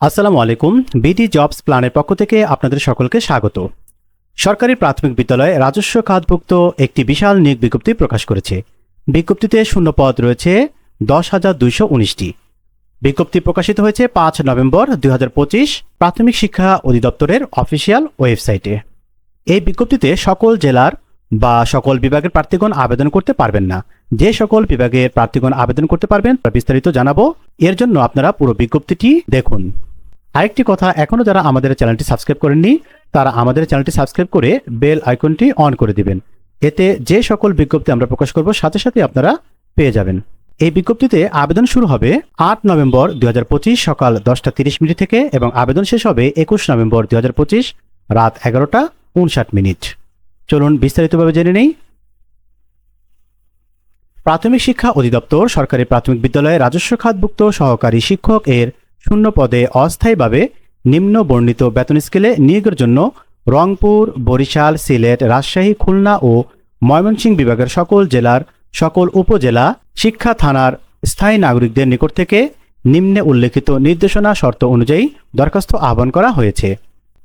আসসালামু আলাইকুম। BD jobs প্ল্যানের পক্ষ থেকে আপনাদের সকলকে স্বাগত। সরকারি প্রাথমিক বিদ্যালয়ে রাজস্ব খাতভুক্ত একটি বিশাল নিয়োগ বিজ্ঞপ্তি প্রকাশ করেছে। বিজ্ঞপ্তিতে শূন্য পদ রয়েছে দশ হাজার দুইশো উনিশটি। বিজ্ঞপ্তি প্রকাশিত হয়েছে পাঁচ নভেম্বর দুই হাজার পঁচিশ প্রাথমিক শিক্ষা অধিদপ্তরের অফিসিয়াল ওয়েবসাইটে। এই বিজ্ঞপ্তিতে সকল জেলার বা সকল বিভাগের প্রার্থীগণ আবেদন করতে পারবেন না। যে সকল বিভাগের প্রার্থীগণ আবেদন করতে পারবেন তা বিস্তারিত জানাব। এর জন্য আপনারা পুরো বিজ্ঞপ্তিটি দেখুন। আরেকটি কথা এখনও যারা আমাদের চ্যানেলটি সাবস্ক্রাইব করেননি, তারা আমাদের চ্যানেলটি সাবস্ক্রাইব করে বেল আইকনটি অন করে দিবেন। এতে যে সকল বিজ্ঞপ্তি আমরা প্রকাশ করব, সাথে সাথে আপনারা পেয়ে যাবেন। এই বিজ্ঞপ্তিতে আবেদন শুরু হবে আট নভেম্বর দু হাজার পঁচিশ সকাল দশটা তিরিশ মিনিট থেকে এবং আবেদন শেষ হবে একুশ নভেম্বর দুই হাজার পঁচিশ রাত এগারোটা উনষাট মিনিট। চলুন বিস্তারিতভাবে জেনে নেই। প্রাথমিক শিক্ষা অধিদপ্তর, সরকারি প্রাথমিক বিদ্যালয়ে রাজস্ব খাতভুক্ত সহকারী শিক্ষক এর শূন্য পদে অস্থায়ীভাবে নিম্ন বর্ণিত বেতন স্কেলে নিয়োগের জন্য রংপুর, বরিশাল, সিলেট, রাজশাহী, খুলনা ও ময়মনসিংহ বিভাগের সকল জেলার সকল উপজেলা শিক্ষা থানার স্থায়ী নাগরিকদের নিকট থেকে নিম্নে উল্লেখিত নির্দেশনা শর্ত অনুযায়ী দরখাস্ত আহ্বান করা হয়েছে।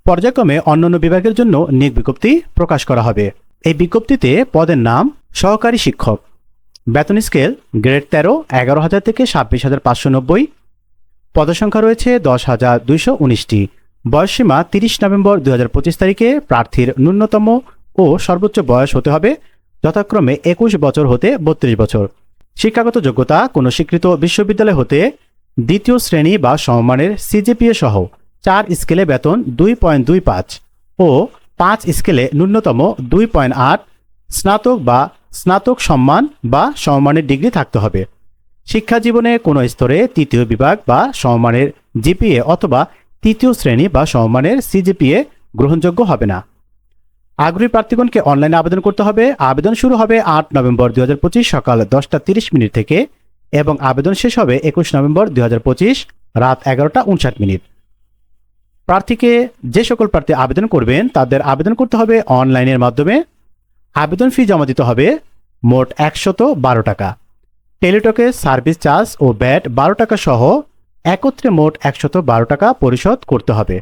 পর্যায়ক্রমে অন্যান্য বিভাগের জন্য নিয়োগ বিজ্ঞপ্তি প্রকাশ করা হবে। এই বিজ্ঞপ্তিতে পদের নাম, সহকারী শিক্ষক। বেতন স্কেল গ্রেড তেরো, এগারো হাজার থেকে ছাব্বিশ হাজার পাঁচশো নব্বই পদসংখ্যা রয়েছে দশ হাজার দুইশো উনিশটি। বয়সসীমা তিরিশ নভেম্বর দু হাজার পঁচিশ তারিখে প্রার্থীর ন্যূনতম ও সর্বোচ্চ বয়স হতে হবে যথাক্রমে একুশ বছর হতে বত্রিশ বছর। শিক্ষাগত যোগ্যতা কোনো স্বীকৃত বিশ্ববিদ্যালয় হতে দ্বিতীয় শ্রেণি বা সমমানের সিজিপিএ সহ চার স্কেলে বেতন দুই পয়েন্ট দুই পাঁচ ও পাঁচ স্কেলে ন্যূনতম দুই পয়েন্ট আট স্নাতক বা স্নাতক সম্মান বা সমমানের ডিগ্রি থাকতে হবে। শিক্ষা জীবনে কোনো স্তরে তৃতীয় বিভাগ বা সমমানের জিপিএ অথবা তৃতীয় শ্রেণি বা সমমানের সিজিপিএ গ্রহণযোগ্য হবে না। আগ্রহী প্রার্থীগণকে অনলাইনে আবেদন করতে হবে। আবেদন শুরু হবে আট নভেম্বর দুই হাজার পঁচিশ সকাল দশটা তিরিশ মিনিট থেকে এবং আবেদন শেষ হবে একুশ নভেম্বর দুই হাজার পঁচিশ রাত এগারোটা উনষাট মিনিট। প্রার্থীকে যে সকল প্রার্থী আবেদন করবেন তাদের আবেদন করতে হবে অনলাইনের মাধ্যমে। আবেদন ফি জমা দিতে হবে মোট একশত বারো টাকা। টেলিটকে সার্ভিস চার্জ ও ব্যাট বারো টাকা সহ একত্রে মোট একশত বারো টাকা পরিশোধ করতে হবে।